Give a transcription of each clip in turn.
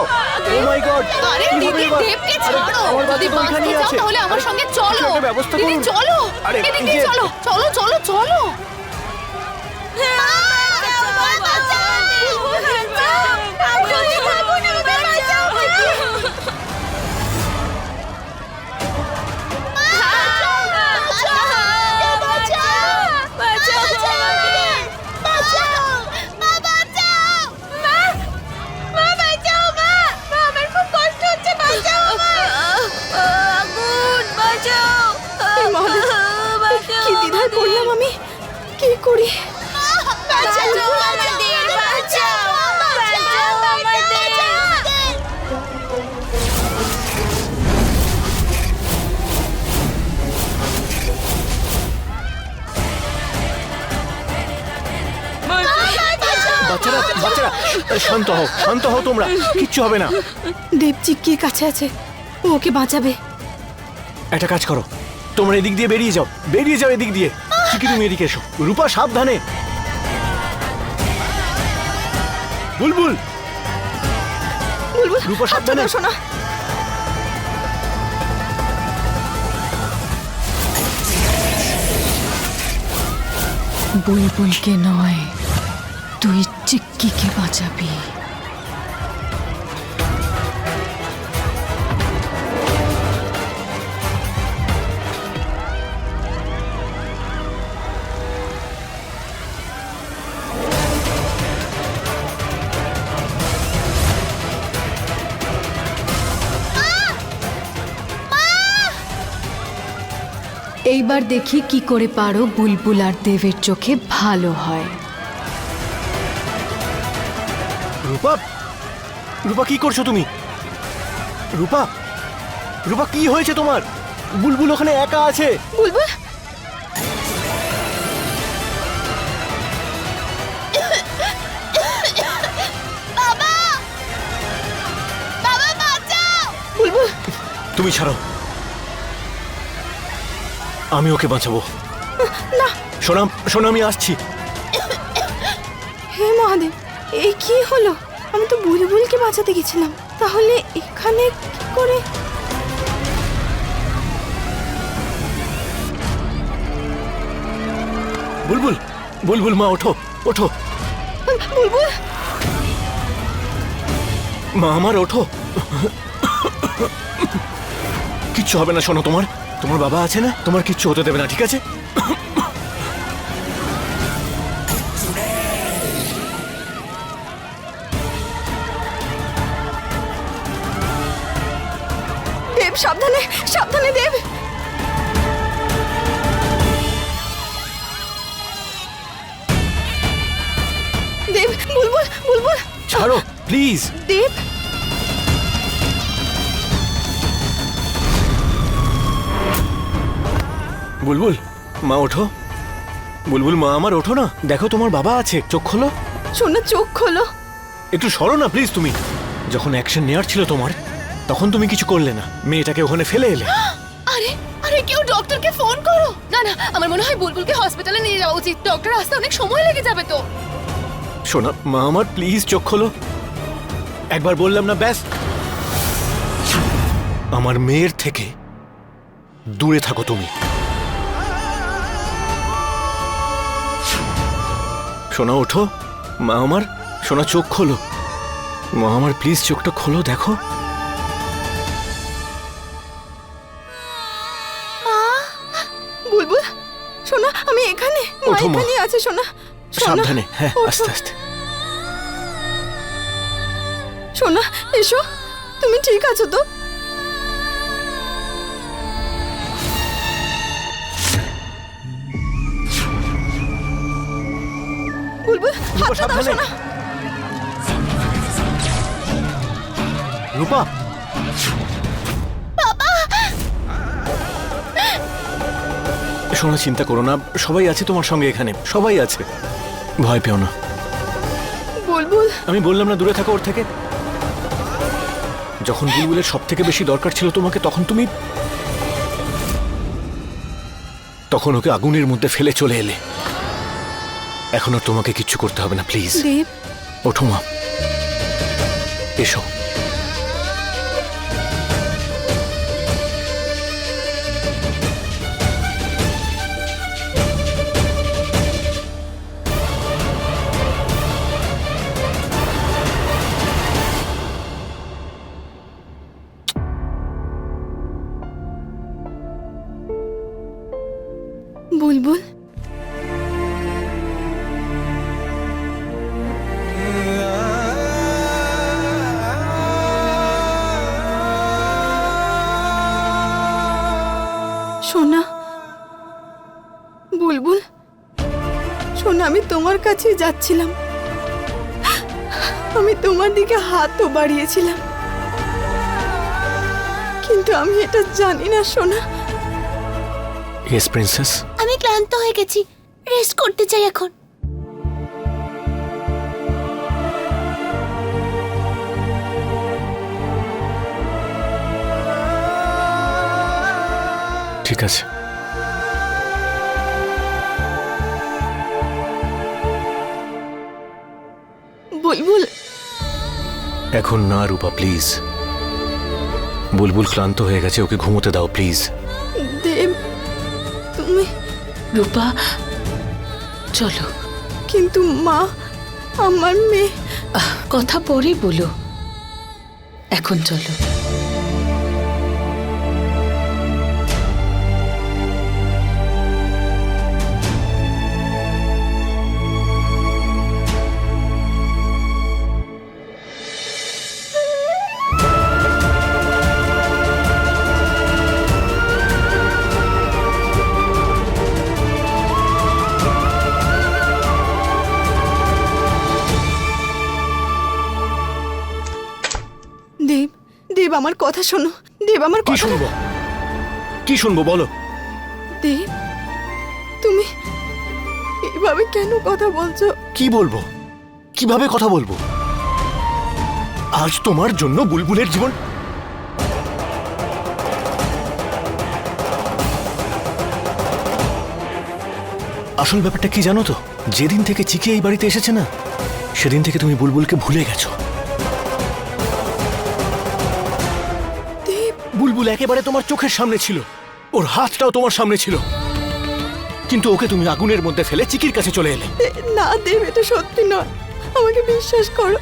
দাও। ও মাই গড আরে দিদি দেবকে ছাড়ো। আমার যদি বাঁচতে চাও তাহলে আমার সঙ্গে চলো। ব্যবস্থা দিদি। চলো। আরে, চলো চলো চলো চলো। চলো চলো কি দ্বিধায় পড়লাম আমি? কি করি? বাচ্চারা বাচ্চারা শান্ত হও শান্ত হও তোমরা কিচ্ছু হবে না। দেব চিক্কির কাছে আছে? ও ওকে বাঁচাবে। একটা কাজ করো। তোমরা এদিক দিয়ে বেরিয়ে যাও। বেরিয়ে যাও এদিক দিয়ে। ঠিকই তুমি এদিকে এসো। রূপা সাবধানে। বুলবুল। বুলবুল রূপা, সাবধানে। শোনা। বুলবুলকে নয় তুই চিক্কিকে বাঁচাবি। এইবার দেখি কি করে পারো বুলবুল আর দেবের চোখে ভালো হয়। রূপা রূপা কি করছ তুমি? রূপা রূপা কি হয়েছে তোমার? বুলবুল ওখানে একা আছে। বুলবুল? তুমি ছাড়ো। আমি ওকে বাঁচাবো। না। সোনাম সোনা আমি আসছি। হে মহাদেব এই কি হলো? আমি তো বুলবুলকে বাঁচাতে গেছিলাম। তাহলে এখানে কি করে? বুলবুল বুলবুল মা ওঠো ওঠো। বুলবুল! মা আমার ওঠো। কিচ্ছু হবে না শোনো তোমার। তোমার বাবা আছে না? তোমার কিচ্ছু হতে দেবে না ঠিক আছে? দেব সাবধানে সাবধানে দেব। দেব বুলবুল বুলবুল। ছাড়ো প্লিজ দেব। বুলবুল মা ওঠো। বুলবুল মা আমার ওঠো না। দেখো তোমার বাবা আছে চোখ খোলো। সোনা চোখ খোলো। একটু সরো না প্লিজ তুমি। যখন অ্যাকশন নেওয়ার ছিল তোমার তখন তুমি কিছু করলে না। মেয়েটাকে ওখানে ফেলে এলে। আরে আরে কেউ ডক্টরকে ফোন করো। না না আমার মনে হয় বুলবুলকে হসপিটালে নিয়ে যাওয়া উচিত। ডক্টর আসতে অনেক সময় লেগে যাবে তো। শোনা মা আমার প্লিজ চোখ খোলো। একবার বললাম না ব্যাস। আমার মেয়ের থেকে দূরে থাকো তুমি। সোনা ওঠো। মা আমার সোনা চোখ খোলো। মা আমার প্লিজ চোখটা খোলো দেখো। বুলবুল সোনা আমি এখানে। মা ওঠো, মা। এখানে আছে সোনা সোনা, সাবধানে হ্যাঁ ওঠো। আস্তে আস্তে। সোনা এসো। তুমি ঠিক আছো তো? রূপা সাবধানে। রূপা। সোনা চিন্তা করো না। সবাই আছে তোমার সঙ্গে এখানে। সবাই আছে। ভয় পেও না। বুলবুল। আমি বললাম না দূরে থাকো ওর থেকে। যখন বুলবুলের সব থেকে বেশি দরকার ছিল তোমাকে তখন তুমি তখন ওকে আগুনের মধ্যে ফেলে চলে এলে। এখন আর তোমাকে কিচ্ছু করতে হবে না প্লিজ দেব। ওঠো মা। এসো। সোনা। বুলবুল সোনা আমি তোমার কাছে যাচ্ছিলাম। আমি তোমার দিকে হাতও বাড়িয়েছিলাম। কিন্তু আমি এটা জানি না সোনা। ইয়েস প্রিন্সেস আমি ক্লান্ত হয়ে গেছি। রেস্ট করতে চাই এখন। ঠিক আছে বুলবুল। এখন না রূপা প্লিজ। বুলবুল ক্লান্ত হয়ে গেছে ওকে ঘুমোতে দাও প্লিজ। দেব তুমি রূপা চলো। কিন্তু মা আমার মেয়ে কথা পরে বলো। এখন চলো। আমার কথা শোনো। দেব আমার কি কথা শুনব? কি শুনব বলো। দেব তুমি এভাবে কেন কথা বলছো? কি বলব? কীভাবে কথা বলব? আজ তোমার জন্য বুলবুলের জীবন আসল ব্যাপারটা কি জানো তো? যেদিন থেকে চিকি এই বাড়িতে এসেছে না সেদিন থেকে তুমি বুলবুলকে ভুলে গেছো। বুলবুল একেবারে তোমার চোখের সামনে ছিল। ওর হাতটাও তোমার সামনে ছিল। কিন্তু ওকে তুমি আগুনের মধ্যে ফেলে চিকির কাছে চলে এলে। না দেব এটা সত্যি নয়। আমাকে বিশ্বাস করো।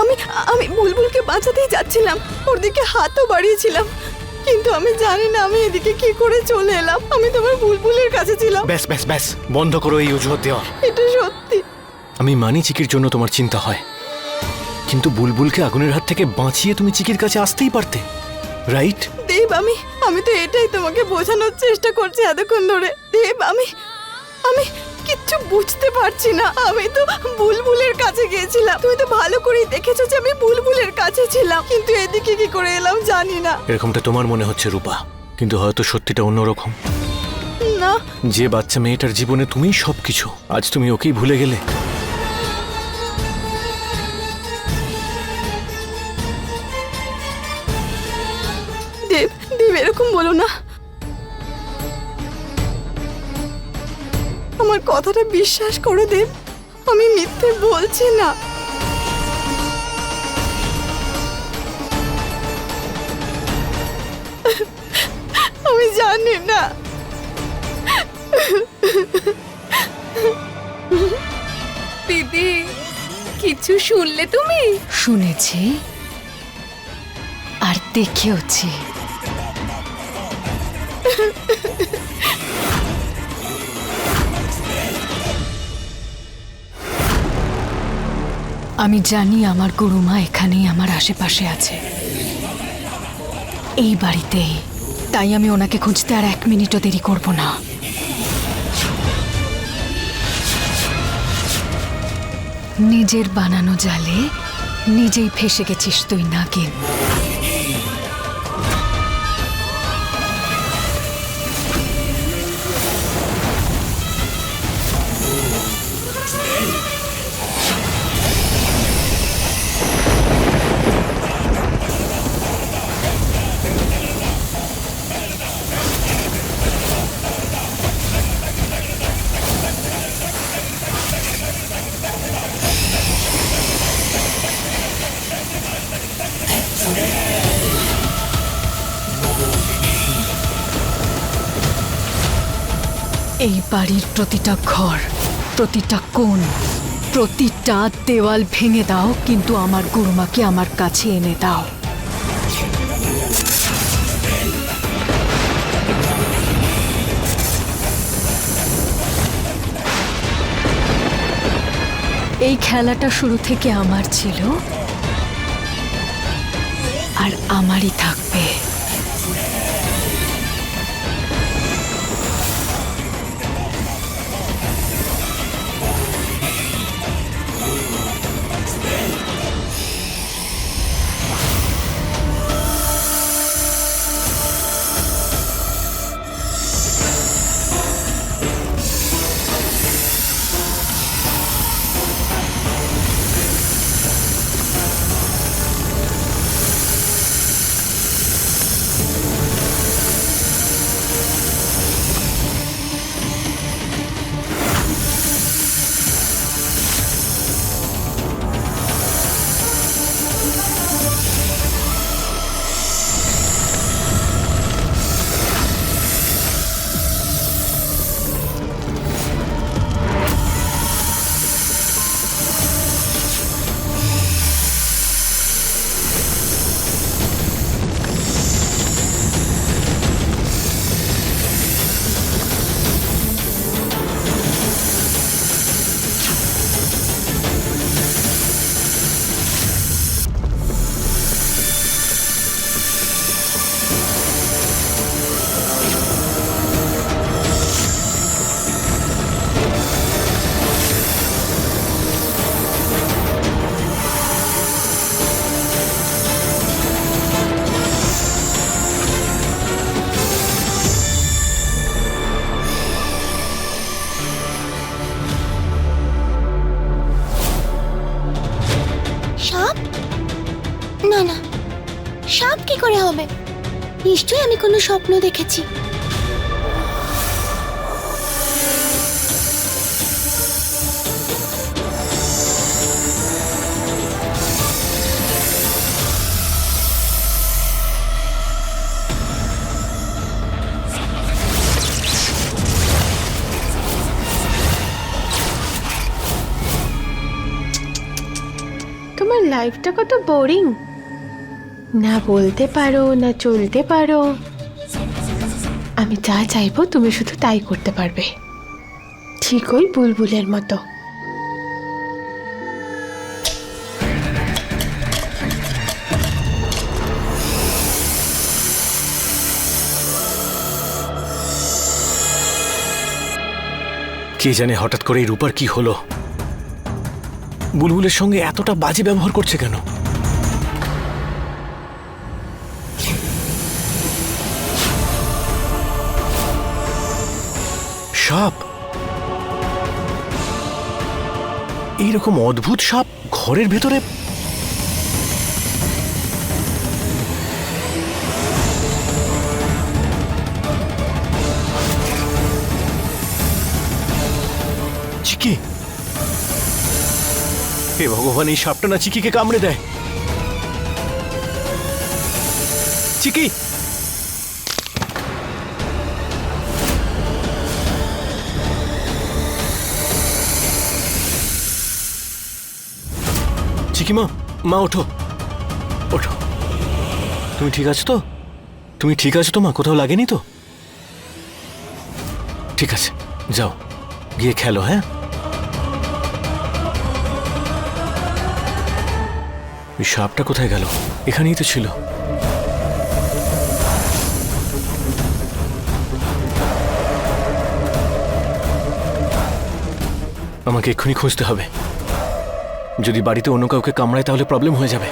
আমি আমি বুলবুলকে বাঁচাতেই যাচ্ছিলাম। ওর দিকে হাতও বাড়িয়েছিলাম। কিন্তু আমি জানি না আমি এদিকে কি করে চলে এলাম। আমি তোমার বুলবুলের কাছে ছিলাম। ব্যাস ব্যাস ব্যাস বন্ধ করো এই অজুহাত দেওয়া এটা সত্যি। আমি মানি চিকির জন্য তোমার চিন্তা হয়। কিন্তু বুলবুলকে আগুনের হাত থেকে বাঁচিয়ে তুমি চিকির কাছে আসতেই পারতে। রাইট দেব আমি আমি তো এটাই তোমাকে বোঝানোর চেষ্টা করছি এতক্ষণ ধরে। দেব আমি আমি কিচ্ছু বুঝতে পারছি না। আমি তো বুলবুলের কাছে গিয়েছিলাম। তুমি তো ভালো করেই দেখেছ যে আমি বুলবুলের কাছে ছিলাম। কিন্তু এদিকে কি করে এলাম জানি না। এরকমটা তোমার মনে হচ্ছে রূপা। কিন্তু হয়তো সত্যিটা অন্যরকম। না। যে বাচ্চা মেয়েটার জীবনে তুমিই সবকিছু আজ তুমি ওকেই ভুলে গেলে। না। আমার কথাটা বিশ্বাস করে দেব আমি মিথ্যে বলছি না। আমি জানি না। দিদি কিছু শুনলে তুমি? শুনেছি আর দেখেওছি। আমি জানি আমার গুরুমা এখানেই আমার আশেপাশে আছে। এই বাড়িতেই তাই আমি ওনাকে খুঁজতে আর এক মিনিটও দেরি করব না। নিজের বানানো জালে নিজেই ফেসে গেছিস তুই, নাগিন। বাড়ির প্রতিটা ঘর, প্রতিটা কোণ, প্রতিটা দেওয়াল ভেঙে দাও, কিন্তু আমার গুরুমাকে আমার কাছে এনে দাও। এই খেলাটা শুরু থেকে আমার ছিল। আর আমারই স্বপ্ন দেখেছি। তোমার লাইফটা কত বোরিং না বলতে পারো না চলতে পারো। আমি যা চাইব তুমি শুধু তাই করতে পারবে। ঠিক ওই বুলবুলের মতো। কে জানে হঠাৎ করে এই রূপার কি হলো? বুলবুলের সঙ্গে এতটা বাজে ব্যবহার করছে কেন? সাপ? এইরকম অদ্ভুত সাপ ঘরের ভেতরে? চিকি? হে ভগবান, এই সাপটা না চিকিকে কামড়ে দেয়? চিকি! চিকি মা? মা, ওঠো। ওঠো। তুমি ঠিক আছো তো? তুমি ঠিক আছো তো মা? কোথাও লাগেনি তো? ঠিক আছে, যাও। গিয়ে খেলো হ্যাঁ? ওই সাপটা কোথায় গেল? এখানেই তো ছিল। আমাকে এক্ষুনি খুঁজতে হবে। যদি বাড়িতে অন্য কাউকে কামড়ায় তাহলে প্রবলেম হয়ে যাবে।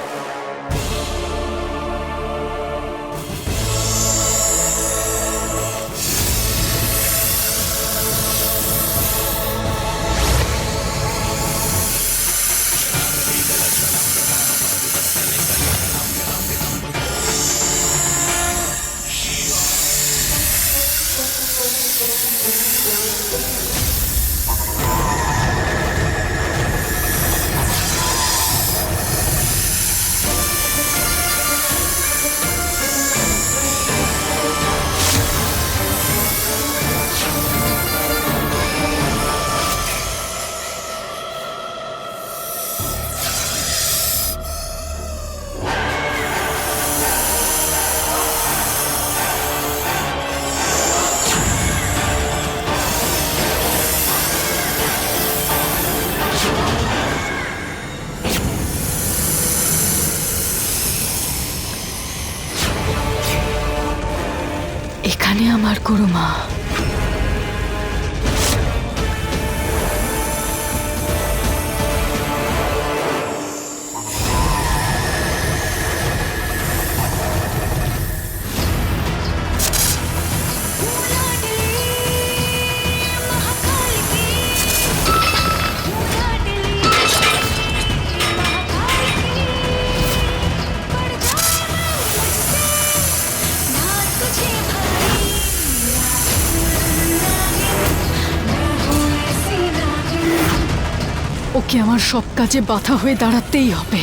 এখানে আমার গুরুমা আমার সব কাজে বাধা হয়ে দাঁড়াতেই হবে।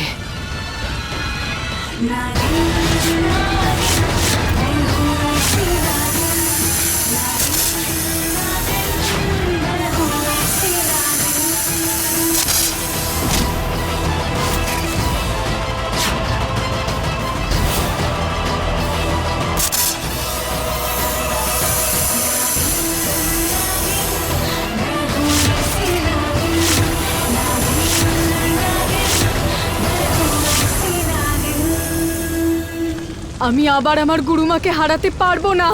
আমি আবার আমার গুরুমাকে হারাতে পারব না।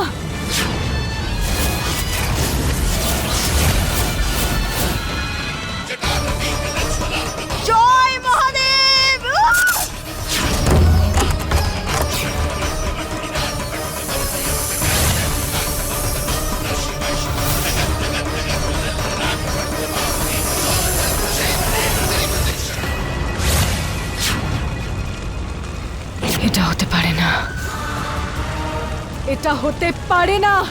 এটা হতে পারে না। এটা হতে পারে না।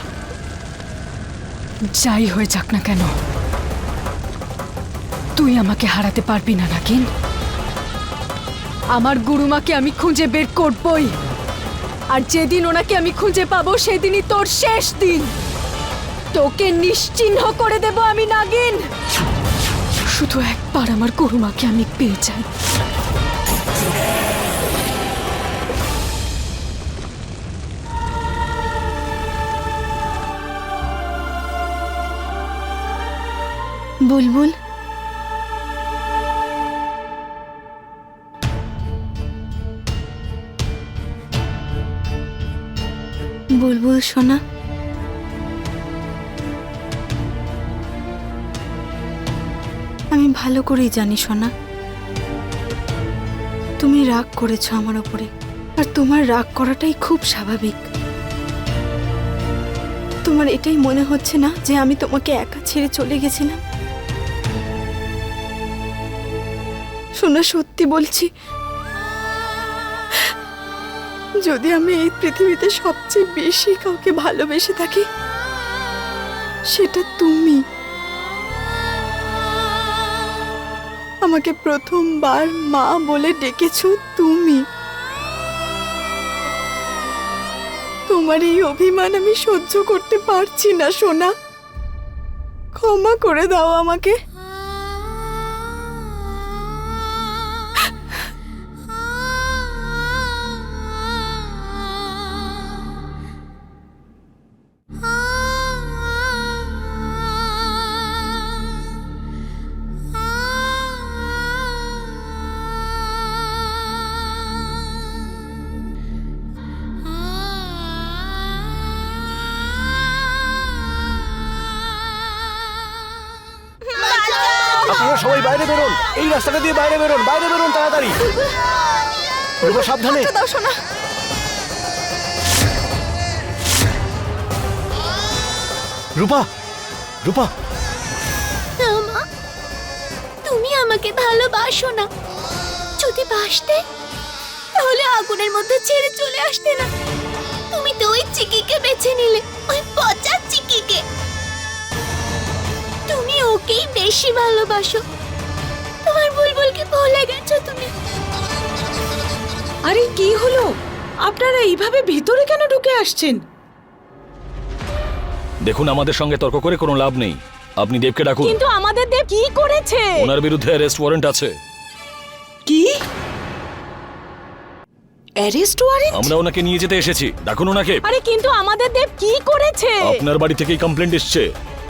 যাই হয়ে যাক না কেন? তুই আমাকে হারাতে পারবি না নাকিন আমার গুরুমাকে আমি খুঁজে বের করবই। আর যেদিন ওনাকে আমি খুঁজে পাবো সেদিনই তোর শেষ দিন। তোকে নিশ্চিহ্ন করে দেব আমি নাগিন। শুধু একবার আমার গুরুমাকে আমি পেয়ে যাই। বুলবুল? বুলবুল, সোনা? আমি ভালো করেই জানি, সোনা। তুমি রাগ করেছ আমার ওপরে, আর তোমার রাগ করাটাই খুব স্বাভাবিক। তোমার এটাই মনে হচ্ছে না যে আমি তোমাকে একা ছেড়ে চলে গেছিলাম? শোনা সত্যি বলছি, যদি আমি এই পৃথিবীতে সবচেয়ে বেশি কাউকে ভালোবেসে থাকি, সেটা তুমি। আমাকে প্রথমবার মা বলে ডেকেছো তুমি। তোমার এই অভিমান আমি সহ্য করতে পারছি না, সোনা। ক্ষমা করে দাও আমাকে। আপনারা সবাই বাইরে বেরোন। এই রাস্তাটা দিয়ে বাইরে বেরোন বাইরে বেরোন তাড়াতাড়ি। রূপা সাবধানে। দাও রূপা রূপা। মা। তুমি আমাকে ভালোবাসো না। যদি বাসতে তাহলে আগুনের মধ্যে ছেড়ে চলে আসতে না। তুমি তো ওই চিকিকে বেছে নিলে। ওই পচা তুমি ওকেই বেশি ভালোবাসো। তোমার বুলবুলকে ভুলে গেছো তুমি। আরে কি হলো? আপনারা এইভাবে ভিতরে কেন ঢুকে আসছেন? দেখুন আমাদের সঙ্গে তর্ক করে কোনো লাভ নেই। আপনি দেবকে ডাকুন। কিন্তু আমাদের দেব কি করেছে? ওনার বিরুদ্ধে অ্যারেস্ট ওয়ারেন্ট আছে। কি? অ্যারেস্ট ওয়ারেন্ট আমরা ওনাকে নিয়ে যেতে এসেছি। ডাকুন ওনাকে। আরে কিন্তু আমাদের দেব কি করেছে? আপনার বাড়ি থেকেই কমপ্লেন্ট এসছে।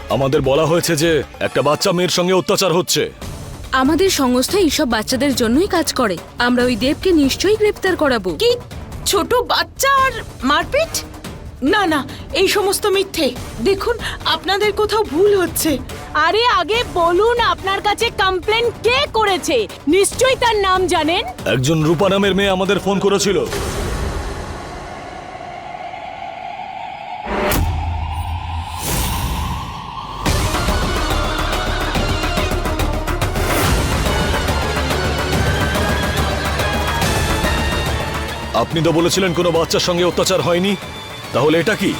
আমাদের বলা হয়েছে যে একটা বাচ্চা মেয়ের সঙ্গে অত্যাচার হচ্ছে। আমাদের সংস্থা এইসব বাচ্চাদের জন্যই কাজ করে। আমরা ওই দেবকে নিশ্চয়ই গ্রেপ্তার করাবো। কি? ছোট বাচ্চা আর মারপিট? না না এই সমস্ত মিথ্যে। দেখুন আপনাদের কোথাও ভুল হচ্ছে। আরে আগে বলুন আপনার কাছে কমপ্লেন কে করেছে? নিশ্চয়ই তার নাম জানেন। একজন রূপা নামের মেয়ে আমাদের ফোন করেছিল। আপনি তো বলেছিলেন কোনো বাচ্চার সঙ্গে অত্যাচার হয়নি। তাহলে এটা কি?